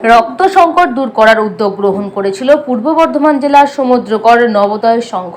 রক্ত সংকট দূর করার উদ্যোগ গ্রহণ করেছিল পূর্ব বর্ধমান জেলার সমুদ্রকর নবোদয় সংঘ।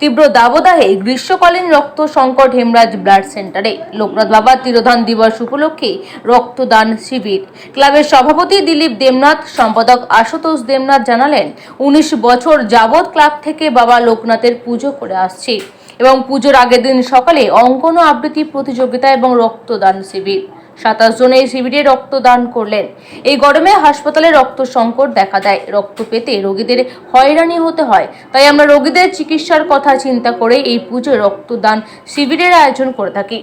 তীব্র দাবদাহে গ্রীষ্মকালীন রক্ত সংকট হেমরাজ ব্লাড সেন্টারে। লোকনাথ বাবা তিরোধান দিবস উপলক্ষে রক্তদান শিবির। ক্লাবের সভাপতি দিলীপ দেবনাথ, সম্পাদক আশুতোষ দেবনাথ জানালেন, উনিশ বছর যাবৎ ক্লাব থেকে বাবা লোকনাথের পুজো করে আসছি এবং পুজোর আগের দিন সকালে অঙ্কন আবৃত্তি প্রতিযোগিতা এবং রক্তদান শিবির। সাতাশ জন এই শিবিরে রক্তদান করলেন। এই গরমে হাসপাতালে রক্ত সংকট দেখা দেয়। রক্ত পেতে রোগীদের হয়রানি হতে হয়। তাই আমরা রোগীদের চিকিৎসার কথা চিন্তা করে এই পুজো রক্তদান শিবিরের আয়োজন করে থাকি।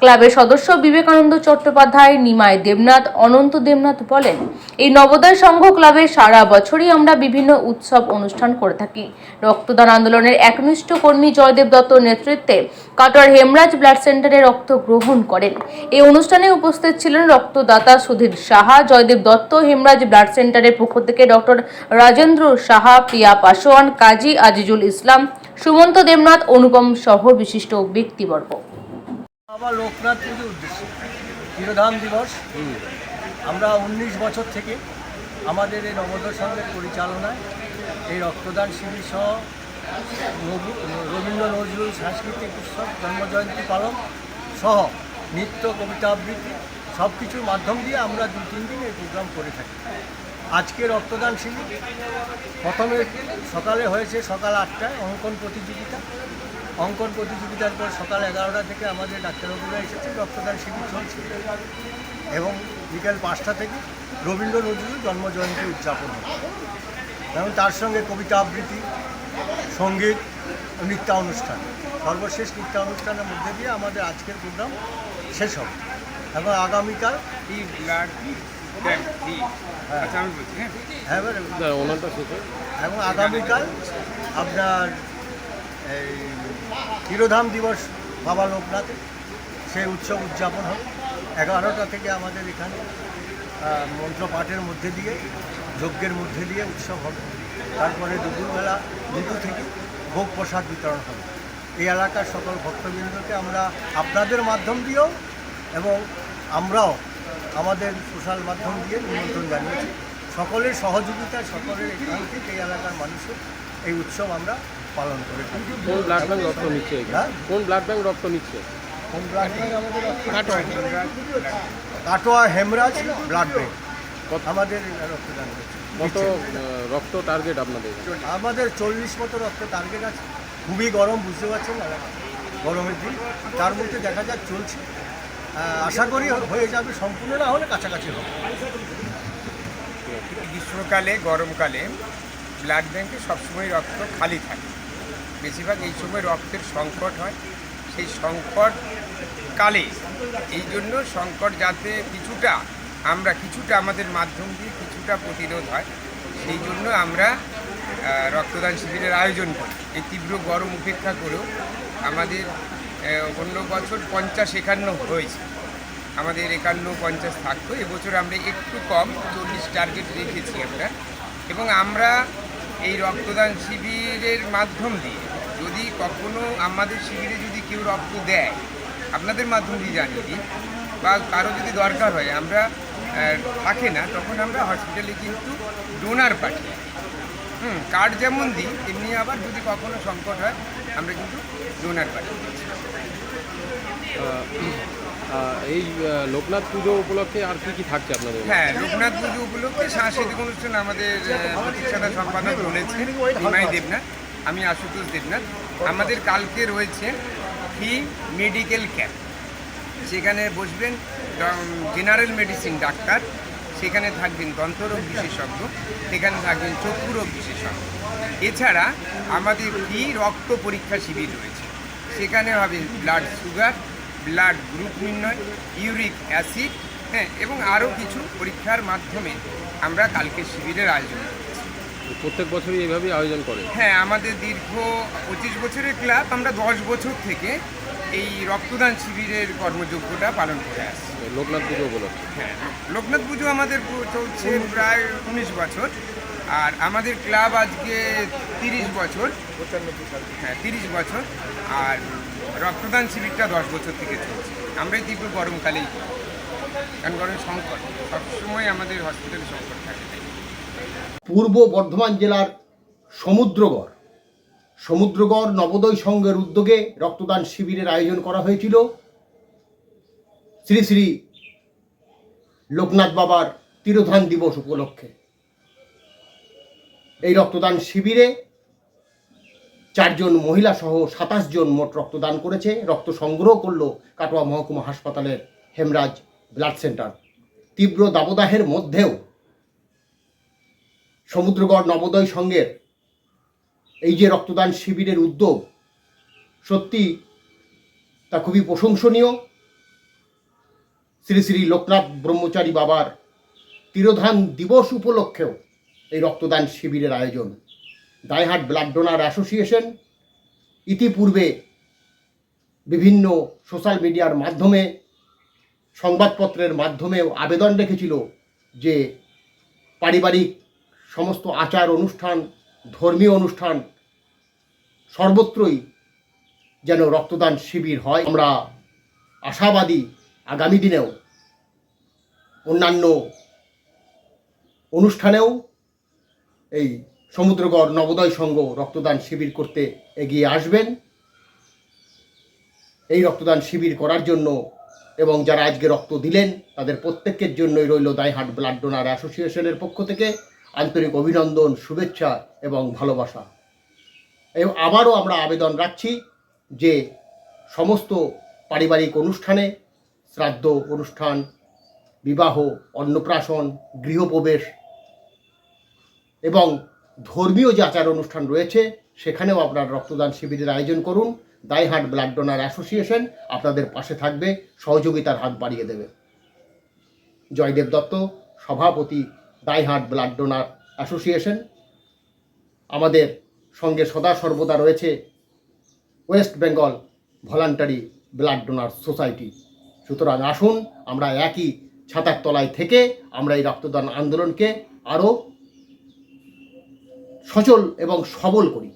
ক্লাবের সদস্য বিবেকানন্দ চট্টোপাধ্যায় নিমায় দেবনাথ, অনন্ত দেবনাথ বলেন, এই নবোদয় সংঘ ক্লাবে সারা বছরই আমরা বিভিন্ন উৎসব অনুষ্ঠান করে থাকি। রক্তদান আন্দোলনের একনিষ্ঠ কর্মী জয়দেব দত্ত নেতৃত্বে কাটোয়ার হেমরাজ ব্লাড সেন্টারে রক্ত গ্রহণ করেন। এই অনুষ্ঠানে উপস্থিত ছিলেন রক্তদাতা সুধীর সাহা, জয়দেব দত্ত, হেমরাজ ব্লাড সেন্টারের পক্ষ থেকে ডক্টর রাজেন্দ্র সাহা, প্রিয়া পাশোয়ান, কাজী আজিজুল ইসলাম, সুমন্ত দেবনাথ, অনুপম সহ বিশিষ্ট ব্যক্তিবর্গ। বাবা লোকনাথ পুজোর উদ্দেশ্যে। তিরোধাম দিবস। আমরা উনিশ বছর থেকে আমাদের এই নবোদয় সংঘের পরিচালনায় এই রক্তদান শিবির সহ রবীন্দ্র নজরুল সাংস্কৃতিক উৎসব জন্মজয়ন্তী পালন সহ নৃত্য কবিতা আবৃত্তি সব কিছুর মাধ্যম দিয়ে আমরা দু তিন দিন এই প্রোগ্রাম করে থাকি। আজকে রক্তদান শিবির প্রথমে সকালে হয়েছে সকাল আটটায় অঙ্কন প্রতিযোগিতা। অঙ্কন প্রতিযোগিতার পর সকাল এগারোটা থেকে আমাদের ডাক্তারবাবুরা এসেছে রক্তদান শিবির চলছে। এবং বিকেল পাঁচটা থেকে রবীন্দ্র নজরুল জন্মজয়ন্তী উদযাপন হবে। এবং তার সঙ্গে কবিতা আবৃত্তি সংগীত নৃত্যানুষ্ঠান। সর্বশেষ নৃত্যানুষ্ঠানের মধ্যে দিয়ে আমাদের আজকের প্রোগ্রাম শেষ হবে। এবং আগামীকাল কি আচ্ছা হ্যাঁ। হ্যাঁ শেষে এবং আগামীকাল আপনার এই তিরোধাম দিবস বাবা লোকনাথে, সেই উৎসব উদযাপন হবে এগারোটা থেকে আমাদের এখানে মন্ত্রপাঠের মধ্যে দিয়ে, যজ্ঞের মধ্যে দিয়ে উৎসব হবে। তারপরে দুপুরবেলা দুটো থেকে ভোগ প্রসাদ বিতরণ হবে। এই এলাকার সকল ভক্তবৃন্দকে আমরা আপনাদের মাধ্যম দিয়েও এবং আমরাও আমাদের সোশ্যাল মাধ্যম দিয়ে নিমন্ত্রণ জানিয়েছি। সকলের সহযোগিতা সকলের এখান থেকে এই এলাকার মানুষের এই উৎসব আমরা পালন করে থাকি। কোন ব্লাড ব্যাংক রক্ত নিচ্ছে? কোন ব্লাড ব্যাংক রক্ত নিচ্ছে? কোন ব্লাড ব্যাংক আমাদের কাটোয়া হেমরাজ ব্লাড ব্যাংক আমাদের রক্তদান কত রক্ত টার্গেট আপনাদের আমাদের চল্লিশ মতো রক্ত টার্গেট আছে। খুবই গরম বুঝতে পারছেন? গরমের দিন। তার মধ্যে দেখা যাক চলছে। আশা করি হয়ে যাবে সম্পূর্ণ না হলে কাছাকাছি হবে। গ্রীষ্মকালে, গরমকালে ব্লাড ব্যাংকে সবসময় রক্ত খালি থাকে। বেশিরভাগ এই সময় রক্তের সংকট হয়। সেই সংকট কালে এই জন্য সংকট যাতে কিছুটা, আমরা কিছুটা আমাদের মাধ্যম দিয়ে কিছুটা প্রতিরোধ হয়, সেই জন্য আমরা রক্তদান শিবিরের আয়োজন করি। এই তীব্র গরম উপেক্ষা করেও আমাদের অন্য বছর পঞ্চাশ একান্ন হয়েছে। আমাদের একান্ন পঞ্চাশ থাকতো। এবছর আমরা একটু কম, চল্লিশ টার্গেট রেখেছি আমরা। এবং আমরা এই রক্তদান শিবিরের মাধ্যম দিয়ে যদি কখনো আমাদের শিবিরে যদি কেউ রক্ত দেয়, আপনাদের মাধ্যম দিয়ে জানিয়ে দিই বা কারও যদি দরকার হয়, আমরা থাকে না, তখন আমরা হসপিটালে কিন্তু ডোনার পাঠিয়ে হুম কার্ড যেমন দিই, তেমনি আবার যদি কখনো সংকট হয়, আমরা কিন্তু ডোনার পাঠিয়ে এই লোকনাথ পুজো উপলক্ষে আর কি কি থাকছে আপনাদের? হ্যাঁ লোকনাথ পুজো উপলক্ষে সাংস্কৃতিক অনুষ্ঠান আমাদের প্রতিষ্ঠাতা সম্পাদক রয়েছে নিমাই দেবনাথ, আমি আশুতোষ দেবনাথ। আমাদের কালকে রয়েছে ফি মেডিকেল ক্যাম্প সেখানে বসবেন জেনারেল মেডিসিন ডাক্তার, সেখানে থাকবেন দন্তরোগ বিশেষজ্ঞ, সেখানে থাকবেন চক্ষু রোগ বিশেষজ্ঞ। এছাড়া আমাদের ফি রক্ত পরীক্ষা শিবির রয়েছে, সেখানে হবে ব্লাড সুগার ব্লাড গ্রুপ নির্ণয় ইউরিক অ্যাসিড হ্যাঁ এবং আরও কিছু পরীক্ষার মাধ্যমে আমরা কালকে শিবিরের আয়োজন করেছি। প্রত্যেক বছরই এইভাবেই আয়োজন করে? হ্যাঁ আমাদের দীর্ঘ পঁচিশ বছরের ক্লাব আমরা দশ বছর থেকে এই রক্তদান শিবিরের কর্মযোগ্যটা পালন করে আসছি। লোকনাথ পুজো উপলক্ষে? হ্যাঁ লোকনাথ পুজো আমাদের চলছে প্রায় উনিশ বছর। আর আমাদের ক্লাব আজকে তিরিশ বছর। হ্যাঁ তিরিশ বছর। আর রক্তদান শিবিরটা দশ বছর থেকে চলছে। আমরা এই তীব্র গরমকালেই কারণ কারণ সংকট। সবসময় আমাদের হসপিটালে সংকট থাকে। পূর্ব বর্ধমান জেলার সমুদ্রগড়। সমুদ্রগড় নবোদয় সংঘের উদ্যোগে রক্তদান শিবিরের আয়োজন করা হয়েছিল। শ্রী শ্রী লোকনাথ বাবার তিরোধান দিবস উপলক্ষে। এই রক্তদান শিবিরে চারজন মহিলা সহ সাতাশ জন মোট রক্তদান করেছে। রক্ত সংগ্রহ করল কাটোয়া মহকুমা হাসপাতালের হেমরাজ ব্লাড সেন্টার। তীব্র দাবদাহের মধ্যেও সমুদ্রগড় নবোদয় সংঘের এই যে রক্তদান শিবিরের উদ্যোগ, সত্যি তা খুবই প্রশংসনীয়। শ্রী শ্রী লোকনাথ ব্রহ্মচারী বাবার তিরোধান দিবস উপলক্ষেও এই রক্তদান শিবিরের আয়োজন। দায়হাট ব্লাড ডোনার অ্যাসোসিয়েশন ইতিপূর্বে বিভিন্ন সোশ্যাল মিডিয়ার মাধ্যমে, সংবাদপত্রের মাধ্যমেও আবেদন রেখেছিল যে পারিবারিক সমস্ত আচার অনুষ্ঠান, ধর্মীয় অনুষ্ঠান সর্বত্রই যেন রক্তদান শিবির হয়। আমরা আশাবাদী আগামী দিনেও অন্যান্য অনুষ্ঠানেও এই সমুদ্রগড় নবোদয় সংঘ রক্তদান শিবির করতে এগিয়ে আসবেন। এই রক্তদান শিবির করার জন্য এবং যারা আজকে রক্ত দিলেন, তাদের প্রত্যেকের জন্যই রইল দাইহাট ব্লাড ডোনার অ্যাসোসিয়েশনের পক্ষ থেকে আন্তরিক অভিনন্দন, শুভেচ্ছা এবং ভালোবাসা। এবং আবারও আমরা আবেদন রাখছি যে সমস্ত পারিবারিক অনুষ্ঠানে শ্রাদ্ধ অনুষ্ঠান, বিবাহ, অন্নপ্রাশন, গৃহপ্রবেশ এবং ধর্মীয় যে আচার অনুষ্ঠান রয়েছে, সেখানেও আপনার রক্তদান শিবিরের আয়োজন করুন। দাইহাট ব্লাড ডোনার অ্যাসোসিয়েশন আপনাদের পাশে থাকবে, সহযোগিতার হাত বাড়িয়ে দেবে। জয়দেব দত্ত, সভাপতি দাইহাট ব্লাড ডোনার অ্যাসোসিয়েশন আমাদের সঙ্গে সদা সর্বদা রয়েছে West Bengal voluntary blood donor society সুতরাং আসুন, আমরা একই ছাতার তলায় থেকে আমরা এই রক্তদান আন্দোলনকে আরও সচল এবং সবল করি।